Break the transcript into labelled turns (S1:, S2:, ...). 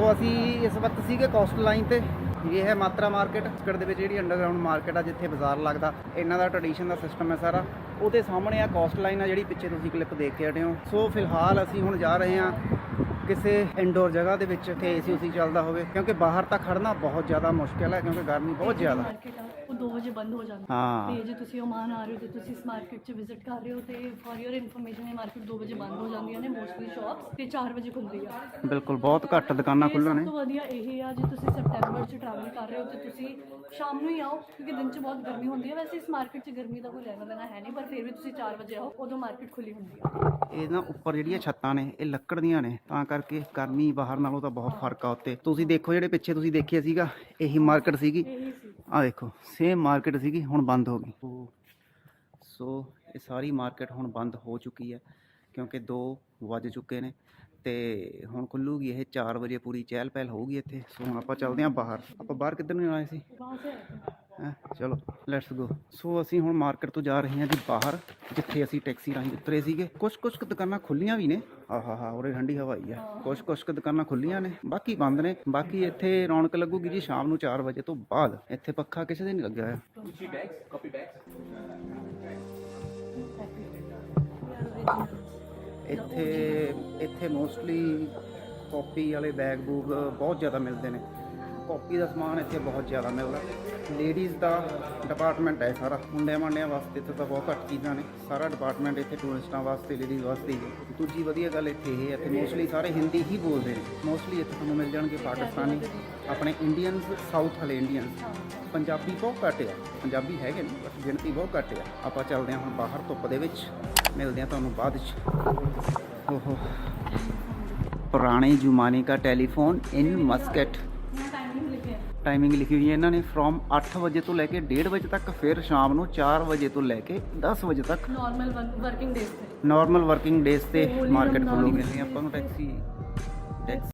S1: ਸੋ ਅਸੀਂ ਇਸ ਵਕਤ ਸੀਗੇ ਕੋਸਟ ਲਾਈਨ ਤੇ। ਇਹ ਹੈ ਮਾਤਰਾ ਮਾਰਕੀਟ ਸਕੜ ਦੇ ਵਿੱਚ ਜਿਹੜੀ ਅੰਡਰਗਰਾਉਂਡ ਮਾਰਕੀਟ ਆ, ਜਿੱਥੇ ਬਾਜ਼ਾਰ ਲੱਗਦਾ। ਇਹਨਾਂ ਦਾ ਟ੍ਰੈਡੀਸ਼ਨ ਦਾ ਸਿਸਟਮ ਹੈ ਸਾਰਾ। ਉਹਦੇ ਸਾਹਮਣੇ ਆ ਕੋਸਟ ਲਾਈਨ ਆ ਜਿਹੜੀ ਪਿੱਛੇ ਤੁਸੀਂ ਕਲਿੱਪ ਦੇਖ ਕੇ ਹਟੇ ਹੋ। ਸੋ ਫਿਲਹਾਲ ਅਸੀਂ ਹੁਣ ਜਾ ਰਹੇ ਹਾਂ ਕਿਸੇ ਇਨਡੋਰ ਜਗ੍ਹਾ ਦੇ ਵਿੱਚ ਤੇ ਏਸੀ ਉਸੀ ਚੱਲਦਾ ਹੋਵੇ। ਕਿਉਂਕਿ ਬਾਹਰ ਤਾਂ ਖੜਨਾ ਬਹੁਤ ਜ਼ਿਆਦਾ ਮੁਸ਼ਕਿਲ ਹੈ, ਕਿਉਂਕਿ ਗਰਮੀ ਬਹੁਤ ਜ਼ਿਆਦਾ।
S2: 2 ਵਜੇ ਬੰਦ ਹੋ ਜਾਂਦਾ। ਹਾਂ। ਤੇ ਜੇ ਤੁਸੀਂ ਓਮਾਨ ਆ ਰਹੇ ਹੋ ਤੇ ਤੁਸੀਂ ਇਸ ਮਾਰਕੀਟ 'ਚ ਵਿਜ਼ਿਟ ਕਰ ਰਹੇ ਹੋ ਤੇ ਫॉर ਯੋਰ ਇਨਫੋਰਮੇਸ਼ਨ ਇਹ ਮਾਰਕੀਟ 2 ਵਜੇ ਬੰਦ ਹੋ ਜਾਂਦੀਆਂ ਨੇ ਮੋਸਟਲੀ ਸ਼ਾਪਸ ਤੇ 4 ਵਜੇ ਖੁੱਲਦੀ ਆ।
S1: ਬਿਲਕੁਲ ਬਹੁਤ ਘੱਟ ਦੁਕਾਨਾਂ
S2: ਖੁੱਲ੍ਹਣ
S1: ਨੇ।
S2: ਸਭ ਵਧੀਆ ਇਹ ਆ ਜੇ ਤੁਸੀਂ ਸੈਪਟੈਂਬਰ 'ਚ ਟਰੈਵਲ ਕਰ ਰਹੇ ਹੋ ਤੇ ਤੁਸੀਂ ਸ਼ਾਮ ਨੂੰ ਹੀ ਆਓ ਕਿਉਂਕਿ ਦਿਨ 'ਚ ਬਹੁਤ ਗਰਮੀ ਹੁੰਦੀ ਹੈ ਵੈਸੇ ਇਸ ਮਾਰਕੀਟ 'ਚ ਗਰਮੀ ਦਾ ਕੋਈ ਲੈਣਾ ਦੇਣਾ ਹੈ ਨਹੀਂ ਪਰ ਫਿਰ ਵੀ ਤੁਸੀਂ 4 ਵਜੇ ਆਓ ਉਦੋਂ ਮਾਰਕੀਟ ਖੁੱਲੀ ਹੁੰਦੀ ਆ।
S1: ਇਹ ਨਾ ਉੱਪਰ ਜਿਹੜੀਆਂ ਛੱਤਾਂ ਨੇ ਇਹ ਲੱਕੜ ਦੀਆਂ ਨੇ ਤਾਂ ਕਰਕੇ ਗਰਮੀ ਬਾਹਰ ਨਾਲੋਂ ਤਾਂ ਬਹੁਤ ਫ਼ਰਕ ਆ ਉੱਤੇ। ਤੁਸੀਂ ਦੇਖੋ ਜਿਹੜੇ ਪਿੱਛੇ ਤੁਸੀਂ ਦੇਖਿਆ ਸੀਗਾ ਇਹੀ ਮਾਰਕੀਟ ਸੀਗੀ। ਆ ਦੇਖੋ ਸੇਮ ਮਾਰਕੀਟ ਸੀਗੀ, ਹੁਣ ਬੰਦ ਹੋ ਗਈ। ਸੋ, ਇਹ ਸਾਰੀ ਮਾਰਕੀਟ ਹੁਣ ਬੰਦ ਹੋ ਚੁੱਕੀ ਹੈ, ਕਿਉਂਕਿ 2 ਵੱਜ ਚੁੱਕੇ ਨੇ ਤੇ ਹੁਣ ਖੁੱਲੂਗੀ ਇਹ 4 ਵਜੇ ਪੂਰੀ ਚਹਿਲ ਪਹਿਲ ਹੋਊਗੀ ਇੱਥੇ। ਸੋ ਹੁਣ ਆਪਾਂ ਚੱਲਦੇ ਹਾਂ ਬਾਹਰ। ਆਪਾਂ ਬਾਹਰ ਕਿੱਧਰ ਨੂੰ ਜਾਣਾ ਸੀ? ਚਲੋ ਲੈਟਸ ਗੋ ਸੋ ਅਸੀਂ ਹੁਣ ਮਾਰਕੀਟ ਤੋਂ ਜਾ ਰਹੇ ਹਾਂ ਜੀ ਬਾਹਰ ਜਿੱਥੇ ਅਸੀਂ ਟੈਕਸੀ ਰਾਹੀਂ ਉਤਰੇ ਸੀਗੇ। ਕੁਝ ਕੁਝ ਕੁ ਦੁਕਾਨਾਂ ਖੁੱਲੀਆਂ ਵੀ ਨੇ। ਆਹਾ ਹਾ ਉਰੇ ਠੰਡੀ ਹਵਾ ਹੀ ਆ। ਕੁਝ ਕੁਝ ਕੁ ਦੁਕਾਨਾਂ ਖੁੱਲੀਆਂ ਨੇ। ਬਾਕੀ ਬੰਦ ਨੇ। ਬਾਕੀ ਇੱਥੇ ਰੌਣਕ ਲੱਗੂਗੀ ਜੀ ਸ਼ਾਮ ਨੂੰ 4 ਵਜੇ ਤੋਂ ਬਾਅਦ। ਇੱਥੇ ਪੱਖਾ ਕਿਸੇ ਦੇ ਨਹੀਂ ਲੱਗਿਆ ਹੋਇਆ। ਇੱਥੇ ਇੱਥੇ ਮੋਸਟਲੀ ਕਾਪੀ ਵਾਲੇ ਬੈਗ ਬੂਗ ਬਹੁਤ ਜ਼ਿਆਦਾ ਮਿਲਦੇ ਨੇ। ਕਾਪੀ ਦਾ ਸਮਾਨ ਇੱਥੇ ਬਹੁਤ ਜ਼ਿਆਦਾ ਮਿਲਦਾ। ਲੇਡੀਜ਼ ਦਾ ਡਿਪਾਰਟਮੈਂਟ ਹੈ ਸਾਰਾ। ਮੁੰਡਿਆਂ ਮਾਂਡਿਆਂ ਵਾਸਤੇ ਤਾਂ ਬਹੁਤ ਘੱਟ ਚੀਜ਼ਾਂ ਨੇ। ਸਾਰਾ ਡਿਪਾਰਟਮੈਂਟ ਇੱਥੇ ਟੂਰਿਸਟਾਂ ਵਾਸਤੇ ਲੇਡੀਜ਼ ਵਾਸਤੇ ਹੀ ਹੈ। ਦੂਜੀ ਵਧੀਆ ਗੱਲ ਇੱਥੇ ਇਹ ਹੈ ਕਿ ਮੋਸਟਲੀ ਸਾਰੇ ਹਿੰਦੀ ਹੀ ਬੋਲਦੇ ਨੇ। ਮੋਸਟਲੀ ਇੱਥੇ ਤੁਹਾਨੂੰ ਮਿਲ ਜਾਣਗੇ ਪਾਕਿਸਤਾਨੀ, ਆਪਣੇ ਇੰਡੀਅਨਸ ਸਾਊਥ ਵਾਲੇ ਇੰਡੀਅਨਸ ਪੰਜਾਬੀ ਬਹੁਤ ਘੱਟ ਆ। ਪੰਜਾਬੀ ਹੈਗੇ ਨੇ ਬਟ ਗਿਣਤੀ ਬਹੁਤ ਘੱਟ ਆ। ਆਪਾਂ ਚੱਲਦੇ ਹਾਂ ਹੁਣ ਬਾਹਰ ਧੁੱਪ ਦੇ ਵਿੱਚ। ਮਿਲਦੇ ਹਾਂ ਤੁਹਾਨੂੰ ਬਾਅਦ ਵਿੱਚ। ਓਹੋ। ਪੁਰਾਣੇ ਜ਼ਮਾਨੇ ਦਾ ਟੈਲੀਫੋਨ ਇਨ ਮਸਕਟ
S2: ਟਾਈਮਿੰਗ
S1: ਲਿਖੀ ਹੋਈ ਹੈ ਇਹਨਾਂ ਨੇ ਫਰੋਮ 8 ਵਜੇ ਤੋਂ ਲੈ ਕੇ 1:30 ਵਜੇ ਤੱਕ ਫਿਰ ਸ਼ਾਮ ਨੂੰ 4 ਵਜੇ ਤੋਂ ਲੈ ਕੇ 10 ਵਜੇ ਤੱਕ
S2: ਨਾਰਮਲ ਵਰਕਿੰਗ ਡੇਜ਼ ਤੇ।
S1: ਨਾਰਮਲ ਵਰਕਿੰਗ ਡੇਜ਼ ਤੇ ਮਾਰਕੀਟ ਖੁੱਲ੍ਹੀ ਮਿਲਦੀ ਆਪਾਂ ਨੂੰ ਟੈਕਸੀ ਟੈਕਸੀ